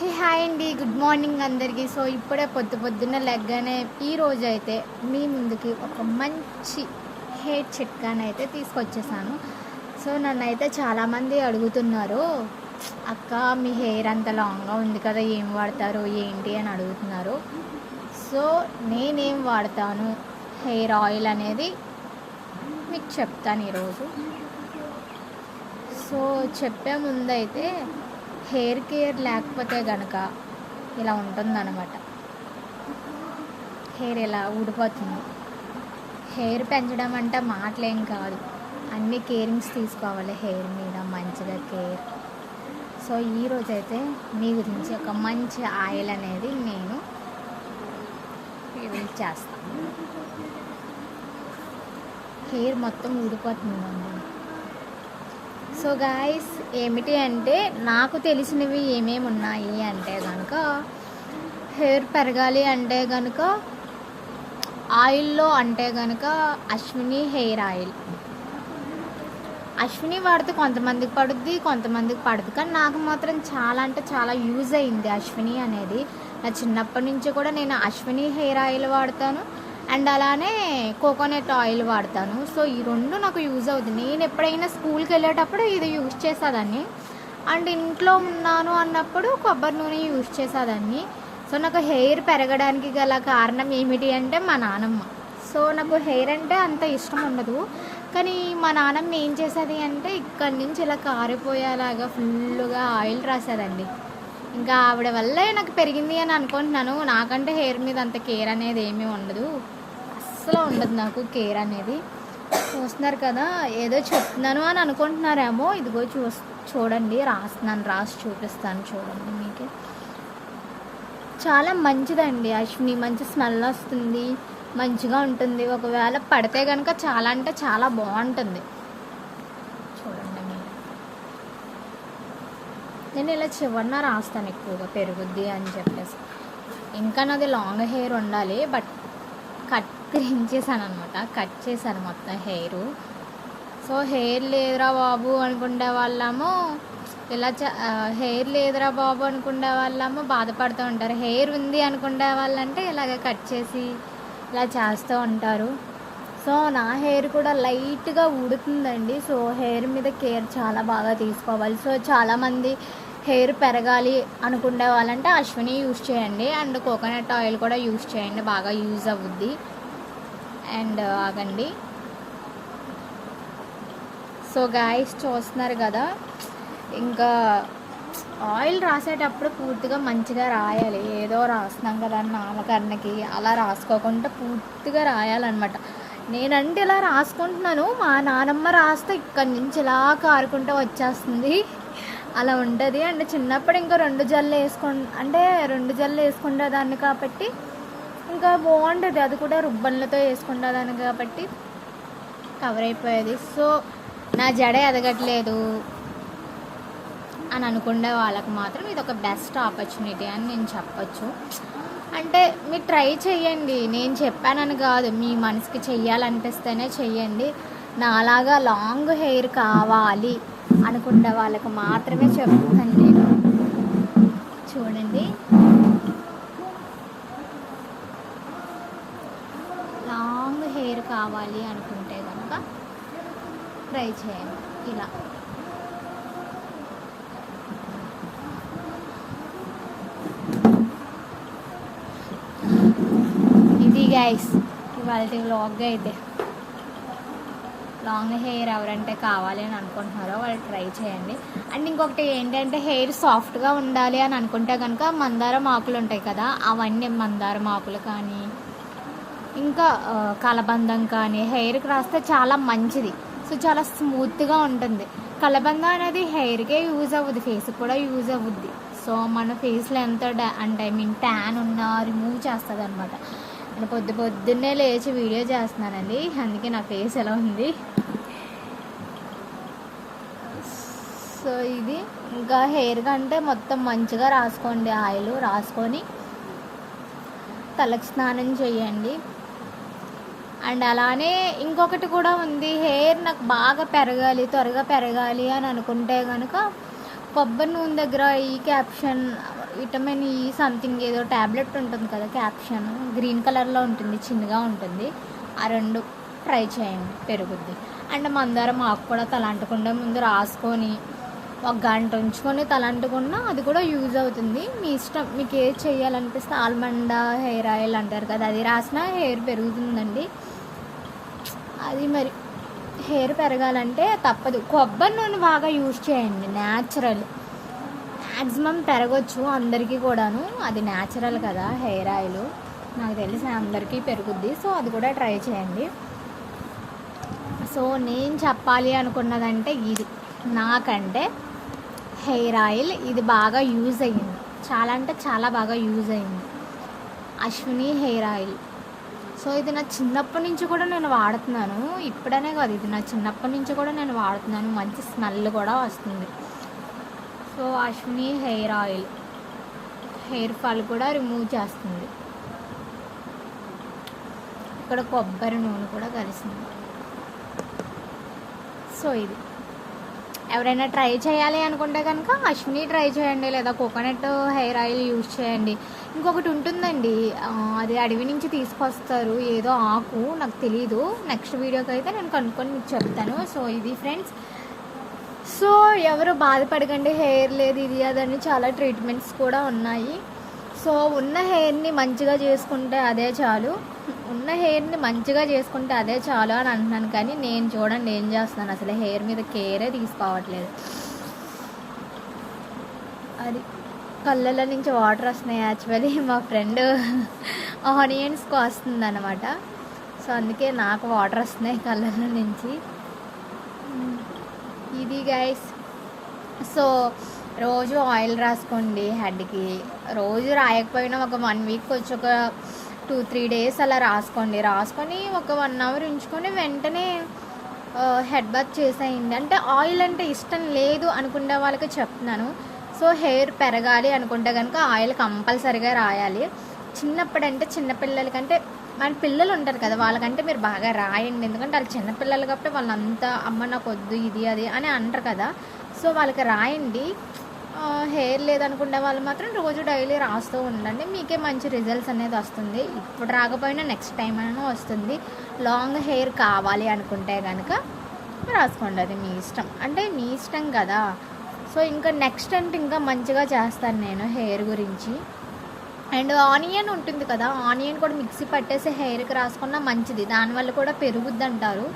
హే hi అండి. Good morning అందరికీ. So ఇప్పుడే పొద్దు పొద్దున్న లెగ్గానే ఈ అయితే మీ ముందుకి ఒక మంచి హెయిర్ చిట్కాని అయితే తీసుకొచ్చేసాను. సో నన్ను అయితే చాలామంది అడుగుతున్నారు అక్క మీ హెయిర్ అంత లాంగ్గా ఉంది కదా ఏం వాడతారు ఏంటి? అని అడుగుతున్నారు. సో నేనేం వాడతాను? హెయిర్ ఆయిల్ అనేది మీకు చెప్తాను ఈరోజు. సో చెప్పే ముందైతే హెయిర్ కేర్ లేకపోతే గనక ఇలా ఉంటుందన్నమాట. హెయిర్ ఇలా ఊడిపోతుంది? హెయిర్ పెంచడం అంటే మాటలేం కాదు. అన్ని కేరింగ్స్ తీసుకోవాలి హెయిర్ మీద మంచిగా కేర్. సో ఈరోజు అయితే మీ గురించి ఒక మంచి ఆయిల్ అనేది నేను యూజ్ చేస్తాను. హెయిర్ మొత్తం ఊడిపోతుందండి సో గాయస్ ఏమిటి అంటే నాకు తెలిసినవి ఏమేమి ఉన్నాయి అంటే కనుక హెయిర్ పెరగాలి అంటే కనుక ఆయిల్లో అంటే కనుక అశ్విని హెయిర్ ఆయిల్. అశ్విని వాడితే కొంతమందికి పడుద్ది కొంతమందికి పడదు. కానీ నాకు మాత్రం చాలా అంటే చాలా యూజ్ అయింది అశ్విని అనేది. నా చిన్నప్పటి నుంచి కూడా నేను అశ్విని హెయిర్ ఆయిల్ వాడతాను. అండ్ అలానే కోకోనట్ ఆయిల్ వాడతాను. సో ఈ రెండు నాకు యూజ్ అవుతుంది నేను ఎప్పుడైనా స్కూల్కి వెళ్ళేటప్పుడు ఇది యూజ్ చేసేదాన్ని. అండ్ ఇంట్లో ఉన్నాను అన్నప్పుడు కొబ్బరి నూనె యూజ్ చేసేదాన్ని. సో నాకు హెయిర్ పెరగడానికి గల కారణం ఏమిటి అంటే మా నానమ్మ. సో నాకు హెయిర్ అంటే అంత ఇష్టం ఉండదు. కానీ మా నాన్నమ్మ ఏం చేసేది అంటే ఇక్కడి నుంచి ఇలా కారిపోయేలాగా ఫుల్గా ఆయిల్ రాసేదండి. ఇంకా ఆవిడ వల్లే నాకు పెరిగింది అని అనుకుంటున్నాను. నాకంటే హెయిర్ మీద అంత కేర్ అనేది ఏమీ ఉండదు. అస్సలు ఉండదు నాకు కేర్ అనేది. చూస్తున్నారు కదా ఏదో చెప్తున్నాను అని అనుకుంటున్నారేమో. ఇదిగో చూ చూడండి రాస్తున్నాను రాసి చూపిస్తాను చూడండి మీకు. చాలా మంచిదండి అశ్విని. మంచి స్మెల్ వస్తుంది మంచిగా ఉంటుంది. ఒకవేళ పడితే కనుక చాలా అంటే చాలా బాగుంటుంది. చూడండి మీరు. నేను ఇలా చివరిన రాస్తాను ఎక్కువగా పెరుగుద్ది అని చెప్పేసి. ఇంకా నాది లాంగ్ హెయిర్ ఉండాలి బట్ కట్ కత్తిరించేసాను అనమాట కట్ చేశాను మొత్తం హెయిర్. సో హెయిర్ లేదురా బాబు అనుకునే వాళ్ళము. ఇలా చ హెయిర్ లేదురా బాబు అనుకునే వాళ్ళము. బాధపడుతూ ఉంటారు. హెయిర్ ఉంది అనుకునే వాళ్ళంటే ఇలాగ కట్ చేసి ఇలా చేస్తూ ఉంటారు. సో నా హెయిర్ కూడా లైట్గా ఊడుతుందండి సో హెయిర్ మీద కేర్ చాలా బాగా తీసుకోవాలి. సో చాలామంది హెయిర్ పెరగాలి అనుకునే వాళ్ళంటే అశ్విని యూస్ చేయండి. అండ్ కోకోనట్ ఆయిల్ కూడా యూస్ చేయండి. బాగా యూజ్ అవుద్ది. అండ్ ఆగండి. సో గాయస్ చూస్తున్నారు కదా ఇంకా ఆయిల్ రాసేటప్పుడు పూర్తిగా మంచిగా రాయాలి. ఏదో రాస్తున్నాం కదా నామకరణకి అలా రాసుకోకుండా పూర్తిగా రాయాలన్నమాట. నేనంటే ఇలా రాసుకుంటున్నాను మా నానమ్మ రాస్తే ఇక్కడి నుంచి ఇలా కారుకుంటూ వచ్చేస్తుంది. అలా ఉంటుంది. అండ్ చిన్నప్పుడు ఇంకా రెండు జల్లు వేసుకు అంటే రెండు జల్లు వేసుకుంటే దాన్ని కాబట్టి ఇంకా బాగుంటుంది. అది కూడా రుబ్బన్లతో వేసుకుంటే కాబట్టి కవర్ అయిపోయేది. సో నా జడ ఎదగట్లేదు అని అనుకునే వాళ్ళకి మాత్రం ఇది ఒక బెస్ట్ ఆపర్చునిటీ అని నేను చెప్పొచ్చు. అంటే మీరు ట్రై చేయండి నేను చెప్పానని కాదు. మీ మనసుకి చెయ్యాలనిపిస్తేనే చెయ్యండి. నాలాగా లాంగ్ హెయిర్ కావాలి అనుకునే వాళ్ళకి మాత్రమే చెప్తాను నేను. చూడండి. లాంగ్ హెయిర్ కావాలి అనుకుంటే కనుక ట్రై చేయండి. ఇలా. ఇది గైస్ ఇవాళ వ్లాగ్ అయితే. లాంగ్ హెయిర్ ఎవరంటే కావాలి అని అనుకుంటున్నారో వాళ్ళు ట్రై చేయండి. అండ్ ఇంకొకటి ఏంటంటే హెయిర్ సాఫ్ట్గా ఉండాలి అని అనుకుంటే కనుక మందారం ఆకులు ఉంటాయి కదా అవన్నీ మందారం ఆకులు కానీ ఇంకా కలబందం కానీ హెయిర్కి రాస్తే చాలా మంచిది. సో చాలా స్మూత్గా ఉంటుంది. కలబంద అనేది హెయిర్కే యూజ్ అవ్వదు ఫేస్కి కూడా యూజ్ అవ్వద్ది. సో మన ఫేస్లో ఎంత డా అంటే ఐ మీన్ ట్యాన్ ఉన్నా రిమూవ్ చేస్తుంది అనమాట నేను పొద్దు పొద్దున్నే లేచి వీడియో చేస్తున్నానండి. అందుకే నా ఫేస్ ఎలా ఉంది? సో ఇది. ఇంకా హెయిర్ కంటే మొత్తం మంచిగా రాసుకోండి. ఆయిల్ రాసుకొని తలకు స్నానం చేయండి. అండ్ అలానే ఇంకొకటి కూడా ఉంది. హెయిర్ నాకు బాగా పెరగాలి త్వరగా పెరగాలి అని అనుకుంటే కనుక కొబ్బరి నూనె దగ్గర ఈ క్యాప్షన్ విటమిన్ ఈ సంథింగ్ ఏదో ట్యాబ్లెట్ ఉంటుంది కదా క్యాప్షన్ గ్రీన్ కలర్లో ఉంటుంది చిన్నగా ఉంటుంది. ఆ రెండు ట్రై చేయండి పెరుగుద్ది. అండ్ మందారం ఆకు కూడా తలంటకుండా ముందు రాసుకొని ఒక గంట ఉంచుకొని తలంటుకున్నా అది కూడా యూజ్ అవుతుంది. మీ ఇష్టం మీకు ఏది చేయాలనిపిస్తే ఆల్మండ్ హెయిర్ ఆయిల్ అంటారు కదా అది రాసినా హెయిర్ పెరుగుతుందండి. అది మరి. హెయిర్ పెరగాలంటే తప్పదు. కొబ్బరి నూనె బాగా యూజ్ చేయండి. న్యాచురల్ మ్యాక్సిమం పెరగచ్చు అందరికీ కూడాను. అది న్యాచురల్ కదా హెయిర్ ఆయిల్. నాకు తెలిసి అందరికీ పెరుగుద్ది. సో అది కూడా ట్రై చేయండి. సో నేను చెప్పాలి అనుకున్నదంటే ఇది. నాకంటే హెయిర్ ఆయిల్ ఇది బాగా యూజ్ అయ్యింది. చాలా అంటే చాలా బాగా యూజ్ అయింది అశ్విని హెయిర్ ఆయిల్. సో ఇది నా చిన్నప్పటి నుంచి కూడా నేను వాడుతున్నాను. ఇప్పుడనే కాదు ఇది నా చిన్నప్పటి నుంచి కూడా నేను వాడుతున్నాను. మంచి స్మెల్ కూడా వస్తుంది. So Ashwini hair oil hair fall కూడా రిమూవ్ చేస్తుంది. ఇక్కడ కొబ్బరి నూనె కూడా కలిసింది. సో ఇది. ఎవరైనా ట్రై చేయాలి అనుకుంటే కనుక అశ్విని ట్రై చేయండి లేదా కోకోనట్ హెయిర్ ఆయిల్ యూజ్ చేయండి. ఇంకొకటి ఉంటుందండి అది అడవి నుంచి తీసుకొస్తారు ఏదో ఆకు నాకు తెలీదు. నెక్స్ట్ వీడియోకి అయితే నేను కనుక్కొని మీకు చెప్తాను. సో ఇది ఫ్రెండ్స్. సో ఎవరు బాధపడకండి హెయిర్ లేదు ఇది అదని చాలా ట్రీట్మెంట్స్ కూడా ఉన్నాయి. సో ఉన్న హెయిర్ని మంచిగా చేసుకుంటే అదే చాలు. ఉన్న హెయిర్ని మంచిగా చేసుకుంటే అదే చాలు అని అంటున్నాను కానీ నేను చూడండి ఏం చేస్తున్నాను. అసలు హెయిర్ మీద కేరే తీసుకోవట్లేదు. అది కళ్ళల నుంచి వాటర్ వస్తున్నాయి యాక్చువల్లీ. మా ఫ్రెండ్ ఆనియన్స్కి వస్తుంది అనమాట సో అందుకే నాకు వాటర్ వస్తున్నాయి కళ్ళల నుంచి. ఇది గైస్ సో రోజు ఆయిల్ రాసుకోండి హెడ్కి. రోజు రాయకపోయినా ఒక వన్ వీక్ వచ్చి ఒక టూ త్రీ డేస్ అలా రాసుకోండి. రాసుకొని ఒక వన్ అవర్ ఉంచుకొని వెంటనే హెడ్ బాత్ చేసేయండి. అంటే ఆయిల్ అంటే ఇష్టం లేదు అనుకునే వాళ్ళకి చెప్తున్నాను. సో హెయిర్ పెరగాలి అనుకుంటే కనుక ఆయిల్ కంపల్సరీగా రాయాలి. చిన్నప్పుడంటే చిన్నపిల్లలకంటే మన పిల్లలు ఉంటారు కదా వాళ్ళకంటే మీరు బాగా రాయండి. ఎందుకంటే వాళ్ళు చిన్నపిల్లలు కాబట్టి వాళ్ళంతా అమ్మ నాకు వద్దు ఇది అది అని అంటారు కదా. సో వాళ్ళకి రాయండి. హెయిర్ లేదనుకునే వాళ్ళు మాత్రం రోజు డైలీ రాస్తూ ఉండండి. మీకే మంచి రిజల్ట్స్ అనేది వస్తుంది. ఇప్పుడు రాకపోయినా నెక్స్ట్ టైం అయినా వస్తుంది. లాంగ్ హెయిర్ కావాలి అనుకుంటే కనుక రాసుకోండి. అది మీ ఇష్టం. అంటే మీ ఇష్టం కదా. సో ఇంకా నెక్స్ట్ అంటే ఇంకా మంచిగా చేస్తాను నేను హెయిర్ గురించి. అండ్ ఆనియన్ ఉంటుంది కదా. ఆనియన్ కూడా మిక్సీ పట్టేసి హెయిర్కి రాసుకున్నా మంచిది. దానివల్ల కూడా పెరుగుద్ది అంటారు.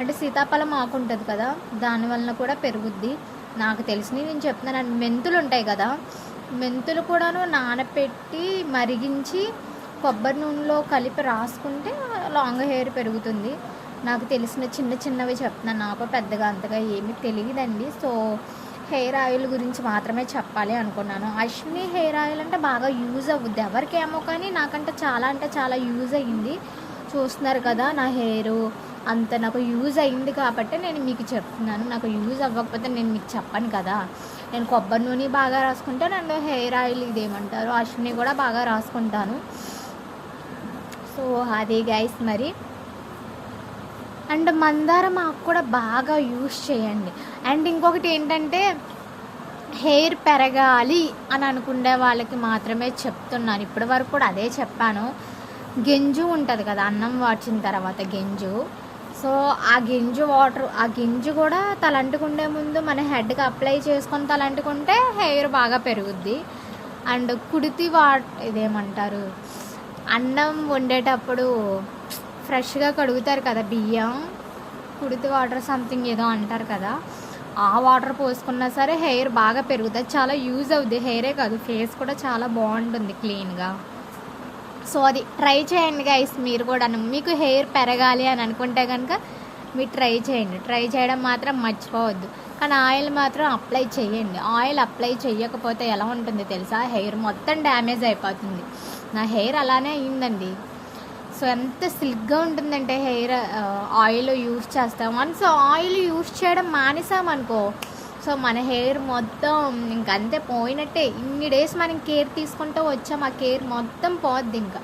అంటే సీతాఫలం ఆకు ఉంటుంది కదా. దానివల్ల కూడా పెరుగుద్ది. నాకు తెలిసినవి నేను చెప్తున్నాను. అండ్ మెంతులు ఉంటాయి కదా మెంతులు కూడాను నానపెట్టి మరిగించి కొబ్బరి నూనెలో కలిపి రాసుకుంటే లాంగ్ హెయిర్ పెరుగుతుంది. నాకు తెలిసిన చిన్న చిన్నవి చెప్తున్నాను. నాకు పెద్దగా అంతగా ఏమీ తెలియదండి. సో హెయిర్ ఆయిల్ గురించి మాత్రమే చెప్పాలి అనుకున్నాను. అశ్విని హెయిర్ ఆయిల్ అంటే బాగా యూజ్ అవుద్ది. ఎవరికేమో కానీ నాకంటే చాలా అంటే చాలా యూజ్ అయ్యింది. చూస్తున్నారు కదా నా హెయిర్. అంత నాకు యూజ్ అయింది కాబట్టి నేను మీకు చెప్తున్నాను. నాకు యూజ్ అవ్వకపోతే నేను మీకు చెప్పను కదా. నేను కొబ్బరి నూనె బాగా రాసుకుంటాను అండ్ హెయిర్ ఆయిల్ ఇదేమంటారు అశ్విని కూడా బాగా రాసుకుంటాను. సో అదే గైస్ మరి. అండ్ మందారం ఆకు కూడా బాగా యూస్ చేయండి. అండ్ ఇంకొకటి ఏంటంటే హెయిర్ పెరగాలి అని అనుకునే వాళ్ళకి మాత్రమే చెప్తున్నాను. ఇప్పటి వరకు కూడా అదే చెప్పాను. గింజు ఉంటుంది కదా అన్నం వాచిన తర్వాత గింజు. సో ఆ గింజు వాటర్ ఆ గింజు కూడా తలంటుకుండే ముందు మన హెడ్కి అప్లై చేసుకొని తలంటుకుంటే హెయిర్ బాగా పెరుగుద్ది. అండ్ కుడితి వాట్ ఇదేమంటారు అన్నం వండేటప్పుడు ఫ్రెష్గా కడుగుతారు కదా బియ్యం కుడితి వాటర్ సంథింగ్ ఏదో అంటారు కదా ఆ వాటర్ పోసుకున్నా సరే హెయిర్ బాగా పెరుగుతుంది చాలా యూజ్ అవుద్ది. హెయిరే కాదు ఫేస్ కూడా చాలా బాగుంటుంది క్లీన్గా. సో అది ట్రై చేయండి గైస్ మీరు కూడా మీకు హెయిర్ పెరగాలి అని అనుకుంటే కనుక మీరు ట్రై చేయండి. ట్రై చేయడం మాత్రం మర్చిపోవద్దు. కానీ ఆయిల్ మాత్రం అప్లై చేయండి. ఆయిల్ అప్లై చేయకపోతే ఎలా ఉంటుంది తెలుసా? హెయిర్ మొత్తం డ్యామేజ్ అయిపోతుంది. నా హెయిర్ అలానే అయిందండి. సో ఎంత సిల్క్గా ఉంటుందంటే హెయిర్ ఆయిల్ యూస్ చేస్తాం. వన్స్ ఆయిల్ యూస్ చేయడం మానేసామనుకో సో మన హెయిర్ మొత్తం ఇంకంతే పోయినట్టే. ఇన్ని డేస్ మనం కేర్ తీసుకుంటూ వచ్చాం ఆ కేర్ మొత్తం పోద్ది ఇంకా.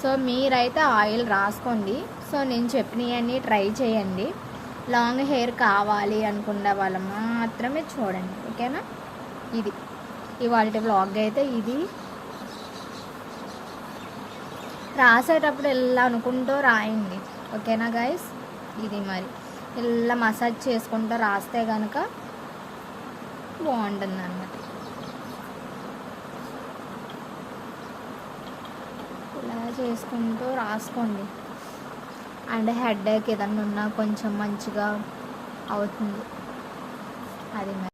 సో మీరైతే ఆయిల్ రాసుకోండి. సో నేను చెప్పినవన్నీ ట్రై చేయండి. లాంగ్ హెయిర్ కావాలి అనుకున్న వాళ్ళు మాత్రమే చూడండి ఓకేనా? ఇది. ఇవాళ బ్లాగ్ అయితే ఇది. రాసేటప్పుడు ఇలా అనుకుంటూ రాయండి ఓకేనా గైస్ ఇది మరి. ఇలా మసాజ్ చేసుకుంటూ రాస్తే కనుక బాగుంటుంది అన్నమాట ఇలా చేసుకుంటూ రాసుకోండి. అండ్ హెడ్ఏక్ ఏదన్నా ఉన్నా కొంచెం మంచిగా అవుతుంది. అది మరి